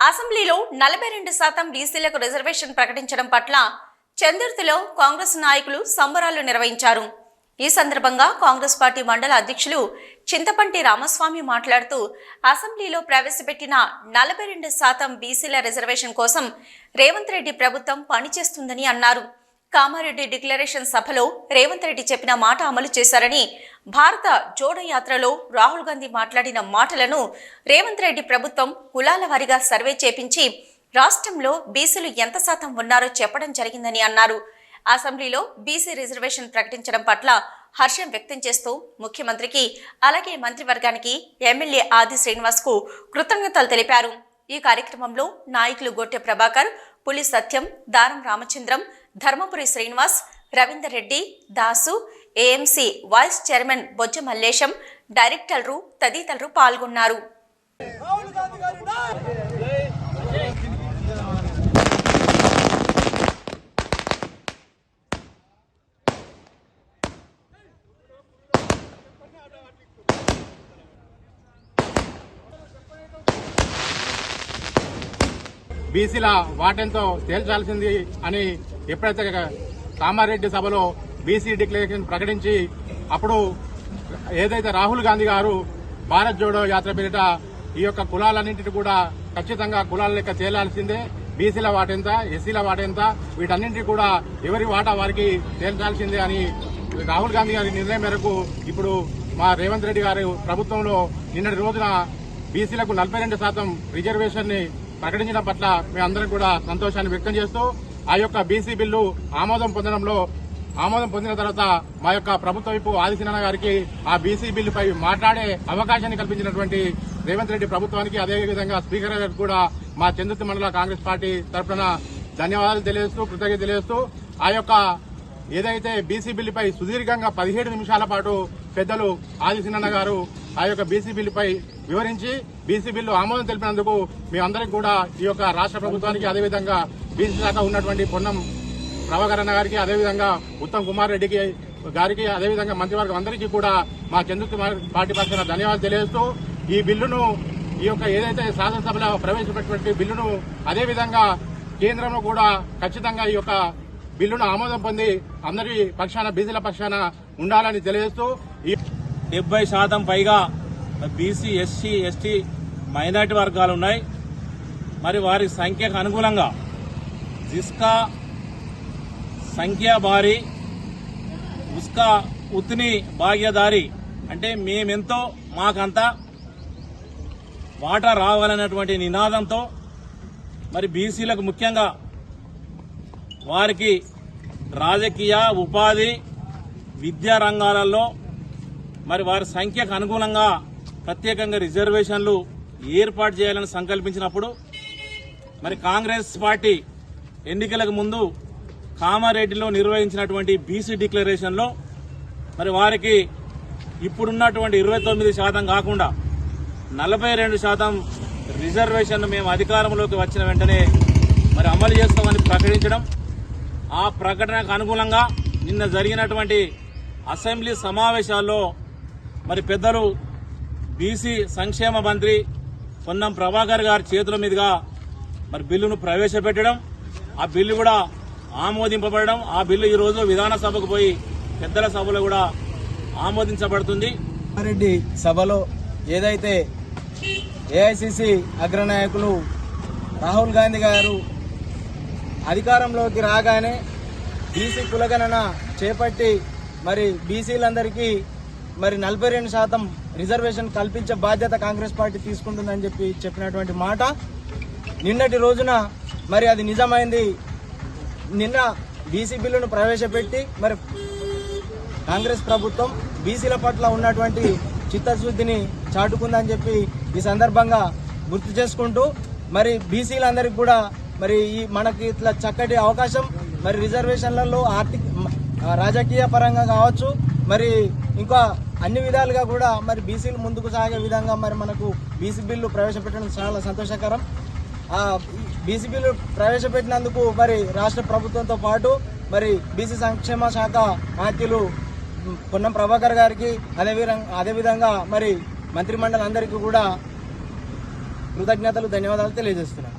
అసెంబ్లీలో నలభై రెండు శాతం బీసీలకు రిజర్వేషన్ ప్రకటించడం పట్ల చందుర్తిలో కాంగ్రెస్ నాయకులు సంబరాలు నిర్వహించారు. ఈ సందర్భంగా కాంగ్రెస్ పార్టీ మండల అధ్యక్షులు చింతపంటి రామస్వామి మాట్లాడుతూ అసెంబ్లీలో ప్రవేశపెట్టిన నలభై రెండు శాతం బీసీల రిజర్వేషన్ కోసం రేవంత్ రెడ్డి ప్రభుత్వం పనిచేస్తుందని అన్నారు. కామారెడ్డి డిక్లరేషన్ సభలో రేవంత్ రెడ్డి చెప్పిన మాట అమలు చేశారని భారత జోడయాత్రలో రాహుల్ గాంధీ మాట్లాడిన మాటలను రేవంత్ రెడ్డి ప్రభుత్వం కులాల వారీగా సర్వే చేపించి రాష్ట్రంలో బీసీలు ఎంత శాతం ఉన్నారో చెప్పడం జరిగిందని అన్నారు. అసెంబ్లీలో బీసీ రిజర్వేషన్ ప్రకటించడం పట్ల హర్షం వ్యక్తం చేస్తూ ముఖ్యమంత్రికి అలాగే మంత్రివర్గానికి ఎమ్మెల్యే ఆది శ్రీనివాస్కు కృతజ్ఞతలు తెలిపారు. ఈ కార్యక్రమంలో నాయకులు Gotte Prabhakar Puli Satyam Daram Ramachandram Dharmapuri Srinivas Ravinder Reddy Dasu AMC vice chairman Bojja Mallesham డైరెక్టర్లు తదితరులు పాల్గొన్నారు. బీసీల వాటంతో తేల్చాల్సింది అని ఎప్పుడైతే కామారెడ్డి సభలో బీసీ డిక్లరేషన్ ప్రకటించి అప్పుడు ఏదైతే రాహుల్ గాంధీ గారు భారత్ జోడో యాత్ర పేరిట ఈ యొక్క కులాలన్నింటినీ కూడా ఖచ్చితంగా కులాల లెక్క తేలాల్సిందే. బీసీల వాటెంత ఎస్సీల వాటెంత వీటన్నింటినీ కూడా ఎవరి వాటా వారికి తేల్చాల్సిందే అని రాహుల్ గాంధీ గారి నిర్ణయం మేరకు ఇప్పుడు మా రేవంత్ రెడ్డి గారి ప్రభుత్వంలో నిన్నటి రోజున బీసీలకు నలభై రెండు శాతం రిజర్వేషన్ని ప్రకటించడం పట్ల మేమందరం కూడా సంతోషాన్ని వ్యక్తం చేస్తూ ఆ యొక్క బీసీ బిల్లు ఆమోదం పొందడంలో ఆమోదం పొందిన తర్వాత మా యొక్క ప్రభుత్వ వైపు ఆదిశీనన్న గారికి ఆ బీసీ బిల్లుపై మాట్లాడే అవకాశాన్ని కల్పించినటువంటి రేవంత్ రెడ్డి ప్రభుత్వానికి అదేవిధంగా స్పీకర్ గారికి కూడా మా చంద్రుతి మండల కాంగ్రెస్ పార్టీ తరఫున ధన్యవాదాలు తెలియజేస్తూ కృతజ్ఞత తెలియజేస్తూ ఆ యొక్క ఏదైతే బీసీ బిల్లుపై సుదీర్ఘంగా పదిహేడు నిమిషాల పాటు పెద్దలు ఆదిశనన్న గారు ఆ యొక్క బీసీ బిల్లుపై వివరించి బీసీ బిల్లు ఆమోదం తెలిపినందుకు మేమందరం కూడా ఈ యొక్క రాష్ట్ర ప్రభుత్వానికి అదేవిధంగా బీసీ శాఖ ఉన్నటువంటి పొన్నం ప్రభాకర్ అన్న గారికి అదేవిధంగా ఉత్తమ్ కుమార్ రెడ్డికి గారికి అదేవిధంగా మంత్రివర్గం అందరికీ కూడా మా చంద్రుతి పార్టీ పక్షాన ధన్యవాదాలు తెలియజేస్తూ ఈ బిల్లును ఈ యొక్క ఏదైతే శాసనసభలో ప్రవేశపెట్టినటువంటి బిల్లును అదేవిధంగా కేంద్రంలో కూడా ఖచ్చితంగా ఈ యొక్క బిల్లును ఆమోదం పొంది అందరి పక్షాన బీసీల పక్షాన ఉండాలని తెలియజేస్తూ ఈ డెబ్బై శాతం పైగా బీసీ ఎస్సీ ఎస్టీ మైనార్టీ వర్గాలు ఉన్నాయి. మరి వారి సంఖ్యకు అనుగుణంగా జిస్కా సంఖ్యా భారీ ఉస్కా ఉత్ని భాగ్యదారి అంటే మేమెంతో మాకంతా వాటా రావాలన్నటువంటి నినాదంతో మరి బీసీలకు ముఖ్యంగా వారికి రాజకీయ ఉపాధి విద్యా రంగాలలో మరి వారి సంఖ్యకు అనుగుణంగా ప్రత్యేకంగా రిజర్వేషన్లు ఏర్పాటు చేయాలని సంకల్పించినప్పుడు మరి కాంగ్రెస్ పార్టీ ఎన్నికలకు ముందు కామారెడ్డిలో నిర్వహించినటువంటి బీసీ డిక్లరేషన్లో మరి వారికి ఇప్పుడున్నటువంటి ఇరవై తొమ్మిది శాతం కాకుండా నలభై రెండు శాతం రిజర్వేషన్ మేము అధికారంలోకి వచ్చిన వెంటనే మరి అమలు చేస్తామని ప్రకటించడం ఆ ప్రకటనకు అనుగుణంగా నిన్న జరిగినటువంటి అసెంబ్లీ సమావేశాల్లో మరి పెద్దలు బీసీ సంక్షేమ మంత్రి పొన్నం ప్రభాకర్ గారి చేతుల మీదుగా మరి బిల్లును ప్రవేశపెట్టడం ఆ బిల్లు కూడా ఆమోదింపబడడం ఆ బిల్లు ఈరోజు విధానసభకు పోయి పెద్దల సభలో కూడా ఆమోదించబడుతుంది. రెడ్డి సభలో ఏదైతే ఏఐసిసి అగ్రనాయకులు రాహుల్ గాంధీ గారు అధికారంలోకి రాగానే బీసీ కులగణన చేపట్టి మరి బీసీలందరికీ మరి నలభై రెండు శాతం రిజర్వేషన్ కల్పించే బాధ్యత కాంగ్రెస్ పార్టీ తీసుకుంటుందని చెప్పి చెప్పినటువంటి మాట. నిన్నటి రోజున మరి అది నిజమైంది. నిన్న బీసీ బిల్లును ప్రవేశపెట్టి మరి కాంగ్రెస్ ప్రభుత్వం బీసీల పట్ల ఉన్నటువంటి చిత్తశుద్ధిని చాటుకుందని చెప్పి ఈ సందర్భంగా గుర్తు చేసుకుంటూ మరి బీసీలందరికీ కూడా మరి ఈ మనకి ఇట్లా చక్కటి అవకాశం మరి రిజర్వేషన్లలో ఆర్థిక రాజకీయ పరంగా కావచ్చు మరి ఇంకా అన్ని విధాలుగా కూడా మరి బీసీలు ముందుకు సాగే విధంగా మరి మనకు బీసీ బిల్లు ప్రవేశపెట్టడం చాలా సంతోషకరం. బీసీపీలు ప్రవేశపెట్టినందుకు మరి రాష్ట్ర ప్రభుత్వంతో పాటు మరి బీసీ సంక్షేమ శాఖ మంత్రులు పొన్నం ప్రభాకర్ గారికి అదేవిధంగా అదేవిధంగా మరి మంత్రిమండలి అందరికీ కూడా కృతజ్ఞతలు ధన్యవాదాలు తెలియజేస్తున్నాను.